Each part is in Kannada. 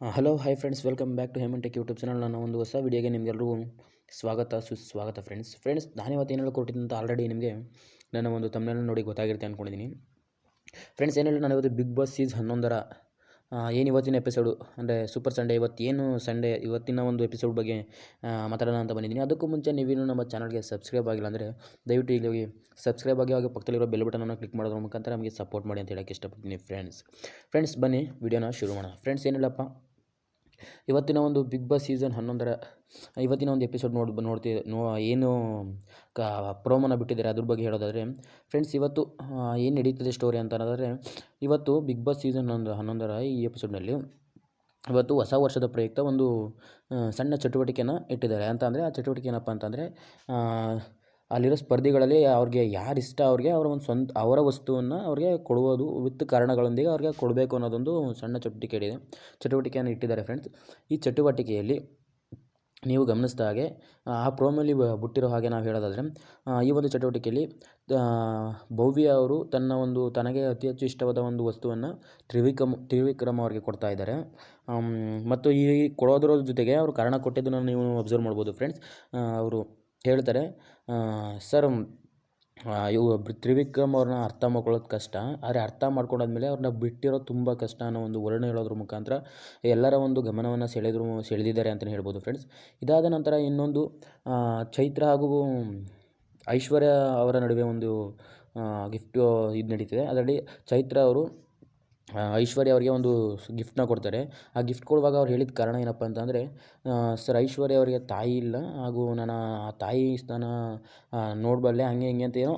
Hello hi friends welcome back to Hemantech YouTube channel ನನ್ನ ಒಂದು ಹೊಸ ವಿಡಿಯೋಗೆ ನಿಮಗೆಲ್ಲರಿಗೂ ಸ್ವಾಗತ, ಸುಸ್ವಾಗತ ಫ್ರೆಂಡ್ಸ್ ಫ್ರೆಂಡ್ಸ್ ನಾನು ಇವತ್ತು ಏನೆಲ್ಲ ಕೊಟ್ಟಿದ್ದಂಥ ಆಲ್ರೆಡಿ ನಿಮಗೆ ನನ್ನ ಒಂದು ತಮ್ಮನೆಲ್ಲ ನೋಡಿ ಗೊತ್ತಾಗಿರುತ್ತೆ ಅಂದ್ಕೊಂಡಿದ್ದೀನಿ ಫ್ರೆಂಡ್ಸ್ ಏನಿಲ್ಲ ನಾನು ಇವತ್ತು ಬಿಗ್ ಬಾಸ್ ಸೀಸ್ ಹನ್ನೊಂದರ ಏನು ಇವತ್ತಿನ ಎಪಿಸೋಡು ಅಂದರೆ ಸೂಪರ್ ಸಂಡೇ ಇವತ್ತು ಏನು ಸಂಡೇ ಇವತ್ತಿನ ಒಂದು ಎಪಿಸೋಡ್ ಬಗ್ಗೆ ಮಾತಾಡೋಣ ಅಂತ ಬಂದಿದ್ದೀನಿ. ಅದಕ್ಕೂ ಮುಂಚೆ ನೀವೇನು ನಮ್ಮ ಚಾನಲ್ಗೆ ಸಬ್ಸ್ಕ್ರೈಬ್ ಆಗಿಲ್ಲ ಅಂದರೆ ದಯವಿಟ್ಟು ಇಲ್ಲಿ ಹೋಗಿ ಸಬ್ಸ್ಕ್ರೈಬ್ ಆಗಿ ಹಾಗೆ ಪಕ್ಕದಲ್ಲಿರೋ ಬೆಲ್ ಬಟನನ್ನು ಕ್ಲಿಕ್ ಮಾಡೋದ್ರ ಮುಖಾಂತರ ನಮಗೆ ಸಪೋರ್ಟ್ ಮಾಡಿ ಅಂತ ಹೇಳೋಕ್ಕೆ ಇಷ್ಟಪಡ್ತೀನಿ ಫ್ರೆಂಡ್ಸ್ ಫ್ರೆಂಡ್ಸ್ ಬನ್ನಿ ವಿಡಿಯೋನ ಶುರು ಮಾಡೋಣ. ಫ್ರೆಂಡ್ಸ್ ಏನಿಲ್ಲಪ್ಪ ಇವತ್ತಿನ ಒಂದು ಬಿಗ್ ಬಾಸ್ ಸೀಸನ್ ಹನ್ನೊಂದರ, ಇವತ್ತಿನ ಒಂದು ಎಪಿಸೋಡ್ ನೋಡ್, ನೋಡ್ತಿ, ನೋ, ಏನು ಕ, ಪ್ರೋಮೋನ ಬಿಟ್ಟಿದ್ದಾರೆ ಅದ್ರ ಬಗ್ಗೆ ಹೇಳೋದಾದರೆ ಫ್ರೆಂಡ್ಸ್ ಇವತ್ತು ಏನು ನಡೀತದೆ ಸ್ಟೋರಿ ಅಂತ ಅನ್ನೋದಾದರೆ, ಇವತ್ತು ಬಿಗ್ ಬಾಸ್ ಸೀಸನ್ ಒಂದು ಹನ್ನೊಂದರ ಈ ಎಪಿಸೋಡ್ನಲ್ಲಿ ಇವತ್ತು ಹೊಸ ವರ್ಷದ ಪ್ರಯುಕ್ತ ಒಂದು ಸಣ್ಣ ಚಟುವಟಿಕೆಯನ್ನು ಇಟ್ಟಿದ್ದಾರೆ. ಅಂತ ಅಂದರೆ ಆ ಚಟುವಟಿಕೆ ಏನಪ್ಪ ಅಂತಂದರೆ ಅಲ್ಲಿರೋ ಸ್ಪರ್ಧಿಗಳಲ್ಲಿ ಅವ್ರಿಗೆ ಯಾರು ಇಷ್ಟ ಅವ್ರಿಗೆ ಅವರ ಒಂದು ಸ್ವಂತ ಅವರ ವಸ್ತುವನ್ನು ಅವ್ರಿಗೆ ಕೊಡುವುದು ವಿತ್ ಕಾರಣಗಳೊಂದಿಗೆ ಅವ್ರಿಗೆ ಕೊಡಬೇಕು ಅನ್ನೋದೊಂದು ಸಣ್ಣ ಚಟುವಟಿಕೆ ಇದೆ. ಚಟುವಟಿಕೆಯನ್ನು ಇಟ್ಟಿದ್ದಾರೆ ಫ್ರೆಂಡ್ಸ್ ಈ ಚಟುವಟಿಕೆಯಲ್ಲಿ ನೀವು ಗಮನಿಸಿದ ಹಾಗೆ, ಆ ಪ್ರೋಮಲ್ಲಿ ಬಿಟ್ಟಿರೋ ಹಾಗೆ ನಾವು ಹೇಳೋದಾದರೆ ಈ ಒಂದು ಚಟುವಟಿಕೆಯಲ್ಲಿ ಭವ್ಯ ಅವರು ತನ್ನ ಒಂದು, ತನಗೆ ಅತಿ ಹೆಚ್ಚು ಇಷ್ಟವಾದ ಒಂದು ವಸ್ತುವನ್ನು ತ್ರಿವಿಕ್ರಮ್, ತ್ರಿವಿಕ್ರಮ ಅವರಿಗೆ ಕೊಡ್ತಾ ಇದ್ದಾರೆ. ಮತ್ತು ಈ ಕೊಡೋದ್ರ ಜೊತೆಗೆ ಅವರು ಕಾರಣ ಕೊಟ್ಟಿದ್ದನ್ನು ನೀವು ಅಬ್ಸರ್ವ್ ಮಾಡ್ಬೋದು ಫ್ರೆಂಡ್ಸ್ ಅವರು ಹೇಳ್ತಾರೆ ಸರ್ ಇವು ತ್ರಿವಿಕ್ರಮ್ ಅವ್ರನ್ನ ಅರ್ಥ ಮಾಡ್ಕೊಳ್ಳೋದು ಕಷ್ಟ. ಆದರೆ ಅರ್ಥ ಮಾಡ್ಕೊಂಡಾದ್ಮೇಲೆ ಅವ್ರನ್ನ ಬಿಟ್ಟಿರೋದು ತುಂಬ ಕಷ್ಟ ಅನ್ನೋ ಒಂದು ವರ್ಣ ಹೇಳೋದ್ರ ಮುಖಾಂತರ ಎಲ್ಲರ ಒಂದು ಗಮನವನ್ನು ಸೆಳೆದ್ರು, ಸೆಳೆದಿದ್ದಾರೆ ಅಂತಲೇ ಹೇಳ್ಬೋದು ಫ್ರೆಂಡ್ಸ್ ಇದಾದ ನಂತರ ಇನ್ನೊಂದು ಚೈತ್ರ ಹಾಗೂ, ಐಶ್ವರ್ಯ ಅವರ ನಡುವೆ ಒಂದು ಗಿಫ್ಟು ಇದು ನಡೀತಿದೆ. ಅದರಲ್ಲಿ ಚೈತ್ರ ಅವರು ಐಶ್ವರ್ಯ ಅವರಿಗೆ ಒಂದು ಗಿಫ್ಟ್ನ ಕೊಡ್ತಾರೆ. ಆ ಗಿಫ್ಟ್ ಕೊಡುವಾಗ ಅವ್ರು ಹೇಳಿದ ಕಾರಣ ಏನಪ್ಪ ಅಂತಂದರೆ ಸರ್, ಐಶ್ವರ್ಯ ಅವರಿಗೆ ತಾಯಿ ಇಲ್ಲ. ಹಾಗೂ ನಾನು ಆ ತಾಯಿ ಸ್ಥಾನ ನೋಡಬಲ್ಲೆ, ಹಂಗೆ ಹಿಂಗೆ ಅಂತ ಏನೋ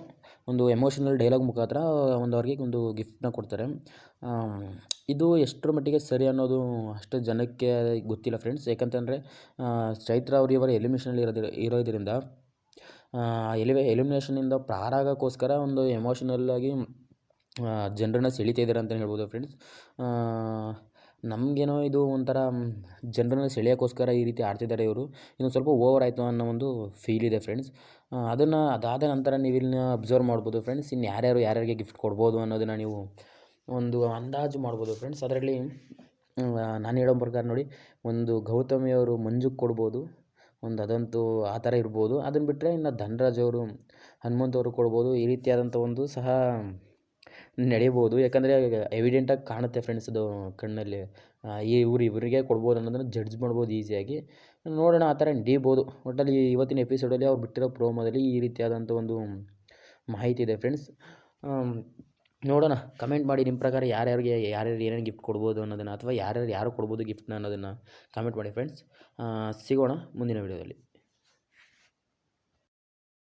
ಒಂದು ಎಮೋಷನಲ್ ಡೈಲಾಗ್ ಮುಖಾಂತರ ಒಂದು ಅವ್ರಿಗೆ ಒಂದು ಗಿಫ್ಟನ್ನ ಕೊಡ್ತಾರೆ. ಇದು ಎಷ್ಟರ ಮಟ್ಟಿಗೆ ಸರಿ ಅನ್ನೋದು ಅಷ್ಟು ಜನಕ್ಕೆ ಗೊತ್ತಿಲ್ಲ ಫ್ರೆಂಡ್ಸ್. ಯಾಕಂತಂದರೆ ಚೈತ್ರ ಅವರು ಇವರ ಎಲಿಮಿನೇಷನಲ್ಲಿ ಇರೋದ್ರ, ಇರೋದ್ರಿಂದ ಎಲಿವೆ ಎಲಿಮಿನೇಷನಿಂದ ಪಾರಾಗೋಕ್ಕೋಸ್ಕರ ಒಂದು ಎಮೋಷನಲ್ಲಾಗಿ ಜನರನ್ನ ಸೆಳೀತಾ ಇದ್ದಾರೆ ಅಂತಲೇ ಹೇಳ್ಬೋದು ಫ್ರೆಂಡ್ಸ್ ನಮಗೇನೋ ಇದು ಒಂಥರ ಜನರನ್ನ ಸೆಳೆಯೋಕ್ಕೋಸ್ಕರ ಈ ರೀತಿ ಆಡ್ತಿದ್ದಾರೆ ಇವರು. ಇನ್ನೊಂದು ಸ್ವಲ್ಪ ಓವರ್ ಆಯಿತು ಅನ್ನೋ ಒಂದು ಫೀಲ್ ಇದೆ ಫ್ರೆಂಡ್ಸ್ ಅದನ್ನು, ಅದಾದ ನಂತರ ನೀವು ಇಲ್ಲಿ ಅಬ್ಸರ್ವ್ ಮಾಡ್ಬೋದು ಫ್ರೆಂಡ್ಸ್ ಇನ್ನು ಯಾರ್ಯಾರು ಯಾರ್ಯಾರಿಗೆ ಗಿಫ್ಟ್ ಕೊಡ್ಬೋದು ಅನ್ನೋದನ್ನು ನೀವು ಒಂದು ಅಂದಾಜು ಮಾಡ್ಬೋದು ಫ್ರೆಂಡ್ಸ್ ಅದರಲ್ಲಿ ನಾನು ಹೇಳೋ ಪ್ರಕಾರ ನೋಡಿ, ಒಂದು ಗೌತಮಿ ಅವರು ಮಂಜುಗೆ ಕೊಡ್ಬೋದು, ಒಂದು ಅದಂತೂ ಆ ಥರ ಇರ್ಬೋದು. ಅದನ್ನು ಬಿಟ್ಟರೆ ಇನ್ನು ಧನರಾಜ್ ಅವರು, ಹನುಮಂತ್ ಅವರು ಕೊಡ್ಬೋದು. ಈ ರೀತಿಯಾದಂಥ ಒಂದು ಸಹ ನಡೀಬೋದು. ಯಾಕಂದರೆ ಎವಿಡೆಂಟಾಗಿ ಕಾಣುತ್ತೆ ಫ್ರೆಂಡ್ಸ್ ಅದು ಕಣ್ಣಲ್ಲಿ. ಈ ಇವ್ರು ಇವರಿಗೆ ಕೊಡ್ಬೋದು ಅನ್ನೋದನ್ನು ಜಡ್ಜ್ ಮಾಡ್ಬೋದು ಈಸಿಯಾಗಿ ನೋಡೋಣ ಆ ಥರ ನಡೀಬೋದು. ಒಟ್ಟಲ್ಲಿ ಇವತ್ತಿನ ಎಪಿಸೋಡಲ್ಲಿ ಅವ್ರು ಬಿಟ್ಟಿರೋ ಪ್ರೋಮೋದಲ್ಲಿ ಈ ರೀತಿಯಾದಂಥ ಒಂದು ಮಾಹಿತಿ ಇದೆ ಫ್ರೆಂಡ್ಸ್ ನೋಡೋಣ. ಕಮೆಂಟ್ ಮಾಡಿ ನಿಮ್ಮ ಪ್ರಕಾರ ಯಾರ್ಯಾರಿಗೆ ಯಾರ್ಯಾರು ಏನೇನು ಗಿಫ್ಟ್ ಕೊಡ್ಬೋದು ಅನ್ನೋದನ್ನು ಅಥವಾ ಯಾರ್ಯಾರು ಯಾರು ಕೊಡ್ಬೋದು ಗಿಫ್ಟ್ನ ಅನ್ನೋದನ್ನು ಕಮೆಂಟ್ ಮಾಡಿ ಫ್ರೆಂಡ್ಸ್ ಸಿಗೋಣ ಮುಂದಿನ ವೀಡಿಯೋದಲ್ಲಿ